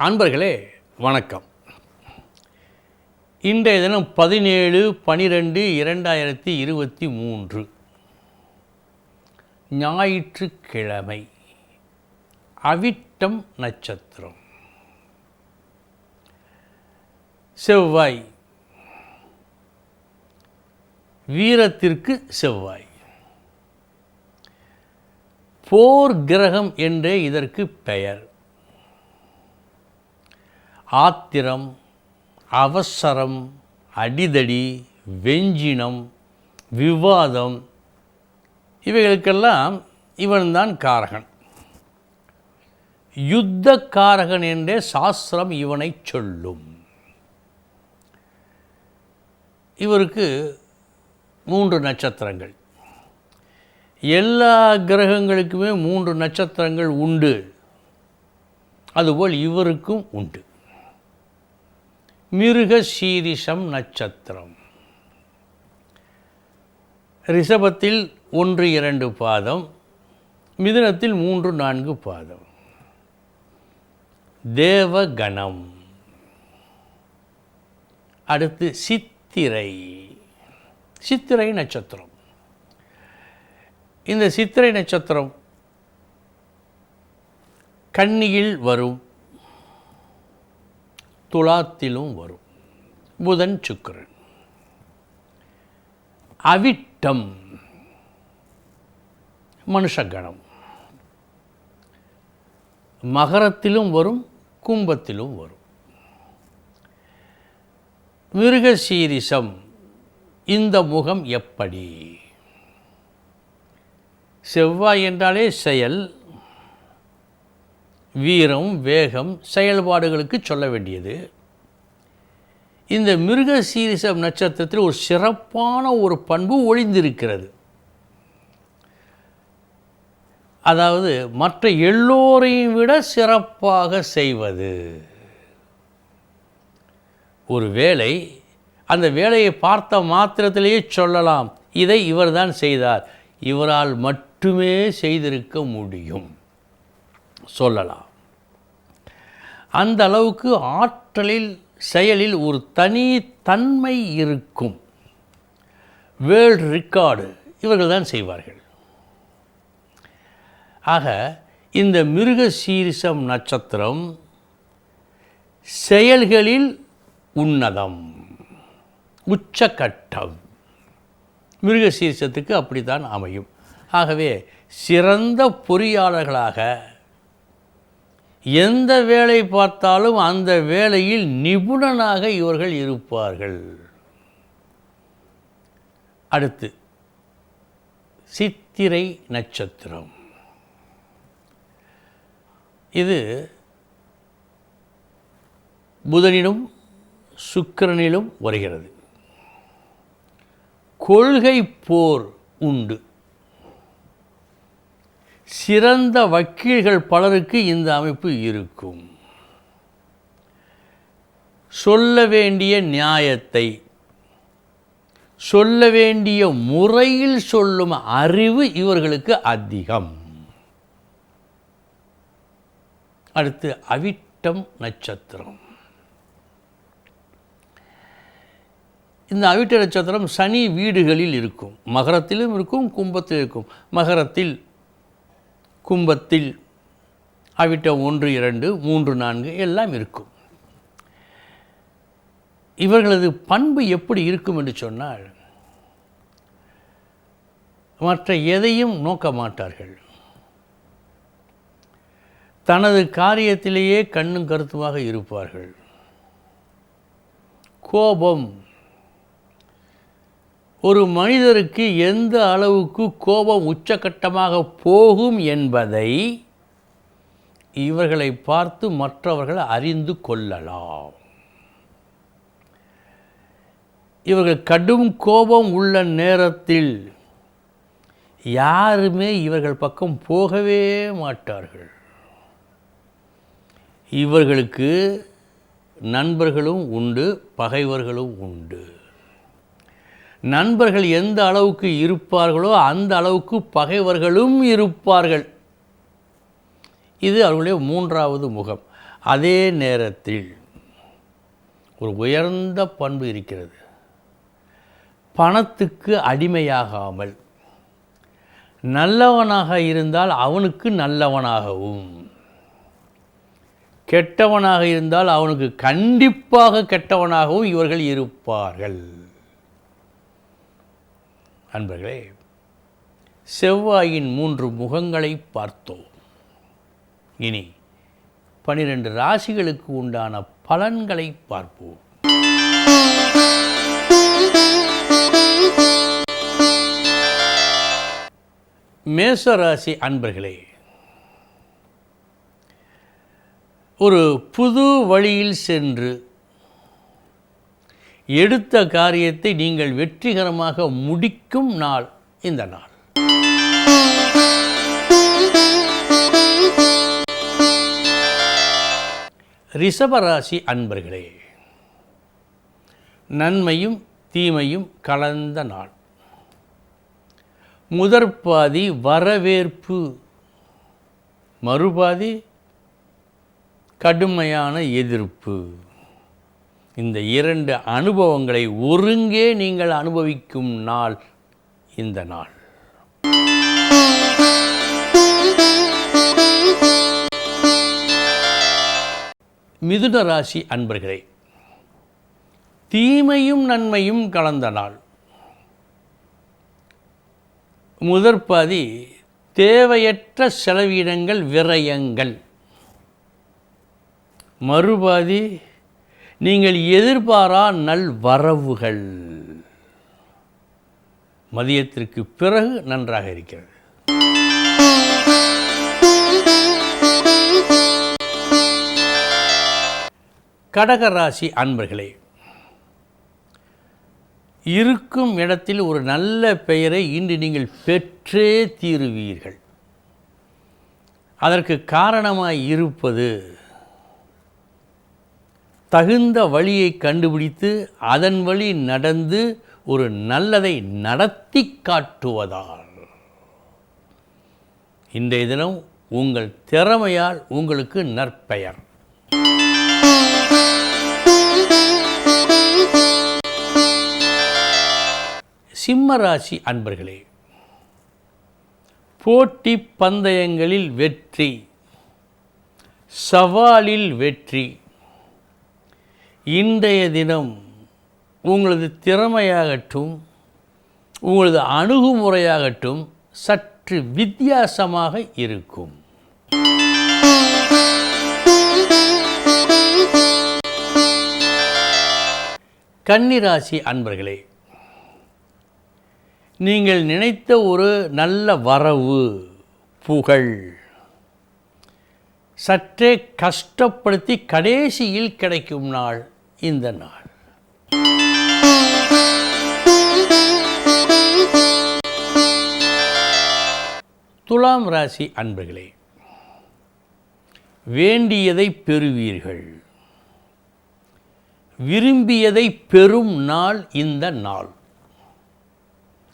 அன்பர்களே வணக்கம். இன்றைய தினம் பதினேழு பனிரெண்டு இரண்டாயிரத்தி இருபத்தி மூன்று. ஞாயிற்றுக்கிழமை. அவிட்டம் நட்சத்திரம். செவ்வாய். வீரத்திற்கு செவ்வாய். போர் கிரகம் என்றே இதற்கு பெயர். ஆத்திரம் அவசரம் அடிதடி வெஞ்சினம் விவாதம் இவைகளுக்கெல்லாம் இவன்தான் காரகன். யுத்த காரகன் என்றே சாஸ்திரம் இவனை சொல்லும். இவருக்கு மூன்று நட்சத்திரங்கள். எல்லா கிரகங்களுக்குமே மூன்று நட்சத்திரங்கள் உண்டு. அதுபோல் இவருக்கும் உண்டு. மிருக சீரிஷம் நட்சத்திரம். ரிஷபத்தில் ஒன்று இரண்டு பாதம் மிதுனத்தில் மூன்று நான்கு பாதம். தேவகணம். அடுத்து சித்திரை. சித்திரை நட்சத்திரம். இந்த சித்திரை நட்சத்திரம் கன்னியில் வரும் துலாத்திலும் வரும். புதன் சுக்கிரன். அவிட்டம். மனுஷகணம். மகரத்திலும் வரும் கும்பத்திலும் வரும். மிருகசீரிசம். இந்த முகம் எப்படி? செவ்வாய் என்றாலே செயல் வீரம் வேகம் செயல்பாடுகளுக்கு சொல்ல வேண்டியது. இந்த மிருக சீரிசம் நட்சத்திரத்தில் ஒரு சிறப்பான ஒரு பண்பு ஒளிந்திருக்கிறது. அதாவது மற்ற எல்லோரையும் விட சிறப்பாக செய்வது. ஒரு வேலை அந்த வேலையை பார்த்த மாத்திரத்திலேயே சொல்லலாம். இதை இவர்தான் செய்தார். இவரால் மட்டுமே செய்திருக்க முடியும். சொல்லலாம். அந்த அளவுக்கு ஆற்றலில் செயலில் ஒரு தனி தன்மை இருக்கும். வேர்ல்ட் ரெக்கார்டு இவர்கள் தான் செய்வார்கள். ஆக இந்த மிருக சீரிசம் நட்சத்திரம் செயல்களில் உன்னதம் உச்சக்கட்டம். மிருக சீரிசத்துக்கு அப்படித்தான் அமையும். ஆகவே சிறந்த பொறியாளர்களாக எந்த வேலை பார்த்தாலும் அந்த வேலையில் நிபுணனாக இவர்கள் இருப்பார்கள். அடுத்து சித்திரை நட்சத்திரம். இது புதனிலும் சுக்கிரனிலும் வருகிறது. கொள்கை போர் உண்டு. சிறந்த வக்கீல்கள் பலருக்கு இந்த அமைப்பு இருக்கும். சொல்ல வேண்டிய நியாயத்தை சொல்ல வேண்டிய முறையில் சொல்லும் அறிவு இவர்களுக்கு அதிகம். அடுத்து அவிட்டம் நட்சத்திரம். இந்த அவிட்ட நட்சத்திரம் சனி வீடுகளில் இருக்கும். மகரத்திலும் இருக்கும் கும்பத்தில் இருக்கும். மகரத்தில் கும்பத்தில் அவிட்ட ஒன்று இரண்டு மூன்று நான்கு எல்லாம் இருக்கும். இவர்களது பண்பு எப்படி இருக்கும் என்று சொன்னால் மற்ற எதையும் நோக்க மாட்டார்கள். தனது காரியத்திலேயே கண்ணும் கருத்துமாக இருப்பார்கள். கோபம் ஒரு மனிதருக்கு எந்த அளவுக்கு கோபம் உச்சக்கட்டமாக போகும் என்பதை இவர்களை பார்த்து மற்றவர்கள் அறிந்து கொள்ளலாம். இவர்கள் கடும் கோபம் உள்ள நேரத்தில் யாருமே இவர்கள் பக்கம் போகவே மாட்டார்கள். இவர்களுக்கு நண்பர்களும் உண்டு பகைவர்களும் உண்டு. நண்பர்கள் எந்த அளவுக்கு இருப்பார்களோ அந்த அளவுக்கு பகைவர்களும் இருப்பார்கள். இது அவர்களுடைய மூன்றாவது முகம். அதே நேரத்தில் ஒரு உயர்ந்த பண்பு இருக்கிறது. பணத்துக்கு அடிமையாகாமல் நல்லவனாக இருந்தால் அவனுக்கு நல்லவனாகவும் கெட்டவனாக இருந்தால் அவனுக்கு கண்டிப்பாக கெட்டவனாகவும் இவர்கள் இருப்பார்கள். அன்பர்களே செவ்வாயின் மூன்று முகங்களை பார்த்தோம். இனி பனிரெண்டு ராசிகளுக்கு உண்டான பலன்களை பார்ப்போம். மேச ராசி அன்பர்களே ஒரு புது வழியில் சென்று எடுத்த காரியத்தை நீங்கள் வெற்றிகரமாக முடிக்கும் நாள் இந்த நாள். ரிஷபராசி அன்பர்களே நன்மையும் தீமையும் கலந்த நாள். முதற்பாதி வரவேற்பு மறுபாதி கடுமையான எதிர்ப்பு. இந்த இரண்டு அனுபவங்களை ஒருங்கே நீங்கள் அனுபவிக்கும் நாள் இந்த நாள். மிதுன ராசி அன்பர்களே தீமையும் நன்மையும் கலந்த நாள். முதற்பாதி தேவையற்ற செலவினங்கள் விரயங்கள். மறுபாதி நீங்கள் எதிர்பாரா நல் வரவுகள். மதியத்திற்கு பிறகு நன்றாக இருக்கிறது. கடகராசி அன்பர்களே இருக்கும் இடத்தில் ஒரு நல்ல பெயரை இன்று நீங்கள் பெற்றே தீருவீர்கள். அதற்கு காரணமாய் இருப்பது தகுந்த வழியை கண்டுபிடித்து அதன் வழி நடந்து ஒரு நல்லதை நடத்தி காட்டுவதால். இன்றைய தினம் உங்கள் திறமையால் உங்களுக்கு நற்பெயர். சிம்மராசி அன்பர்களே போட்டி பந்தயங்களில் வெற்றி சவாலில் வெற்றி இன்றைய தினம் உங்களது திறமையாகட்டும் உங்களது அணுகுமுறையாகட்டும் சற்று வித்தியாசமாக இருக்கும். கன்னிராசி அன்பர்களே நீங்கள் நினைத்த ஒரு நல்ல வரவு புகழ் சற்றே கஷ்டப்படுத்தி கடைசியில் கிடைக்கும் நாள் இந்த நாள். துலாம் ராசி அன்பர்களே வேண்டியதை பெறுவீர்கள். விரும்பியதை பெறும் நாள் இந்த நாள்.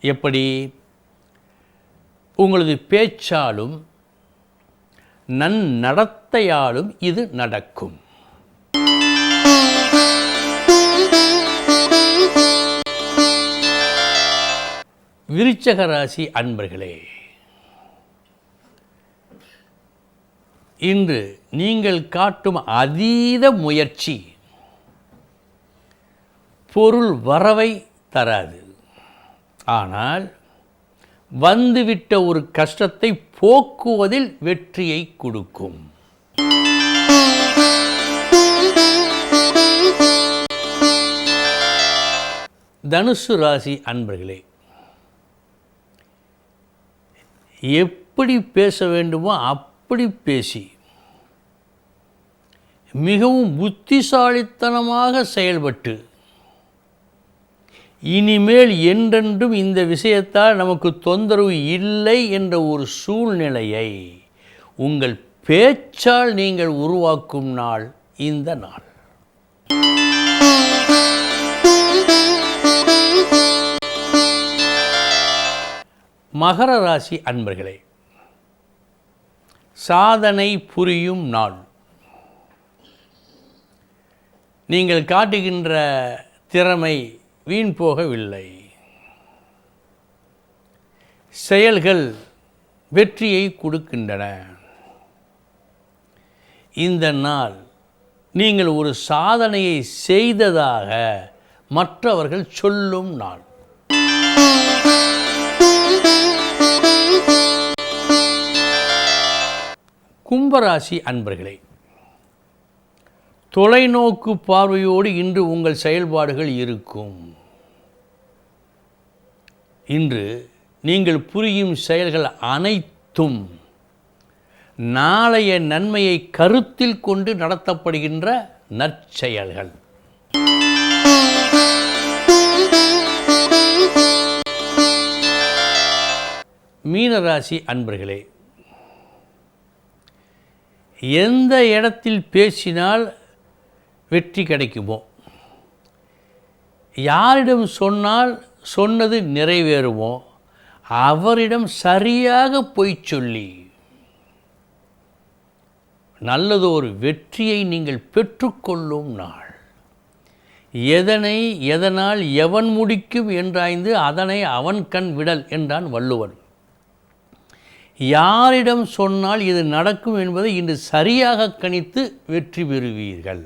எப்படி? உங்களது பேச்சாலும் நன்னடத்தையாலும் இது நடக்கும். விருச்சக ராசி அன்பர்களே இன்று நீங்கள் காட்டும் அதீத முயற்சி பொருள் வரவை தராது. ஆனால் வந்துவிட்ட ஒரு கஷ்டத்தை போக்குவதில் வெற்றியை கொடுக்கும். தனுசு ராசி அன்பர்களே எப்படி பேச வேண்டுமோ அப்படி பேசி மிகவும் புத்திசாலித்தனமாக செயல்பட்டு இனிமேல் என்றென்றும் இந்த விஷயத்தால் நமக்கு தொந்தரவு இல்லை என்ற ஒரு சூழ்நிலையை உங்கள் பேச்சால் நீங்கள் உருவாக்கும் நாள் இந்த நாள். மகர ராசி அன்பர்களே சாதனை புரியும் நாள். நீங்கள் காட்டுகின்ற திறமை வீண் போகவில்லை. செயல்கள் வெற்றியை கொடுக்கின்றன. இந்த நாள் நீங்கள் ஒரு சாதனையை செய்ததாக மற்றவர்கள் சொல்லும் நாள். கும்பராசி அன்பர்களே தொலைநோக்கு பார்வையோடு இன்று உங்கள் செயல்பாடுகள் இருக்கும். இன்று நீங்கள் புரியும் செயல்கள் அனைத்தும் நாளைய நன்மையை கருத்தில் கொண்டு நடத்தப்படுகின்ற நற்செயல்கள். மீனராசி அன்பர்களே எந்த இடத்தில் பேசினால் வெற்றி கிடைக்குமோ? யாரிடம் சொன்னால் சொன்னது நிறைவேறுமோ? அவரிடம் சரியாக பொய் சொல்லி நல்லதொரு வெற்றியை நீங்கள் பெற்றுக்கொள்ளும் நாள். எதனை எதனால் எவன் முடிக்கும் என்றாய்ந்து அதனை அவன் கண் விடல் என்றான் வள்ளுவன். யாரிடம் சொன்னால் இது நடக்கும் என்பதை இன்று சரியாக கணித்து வெற்றி பெறுவீர்கள்.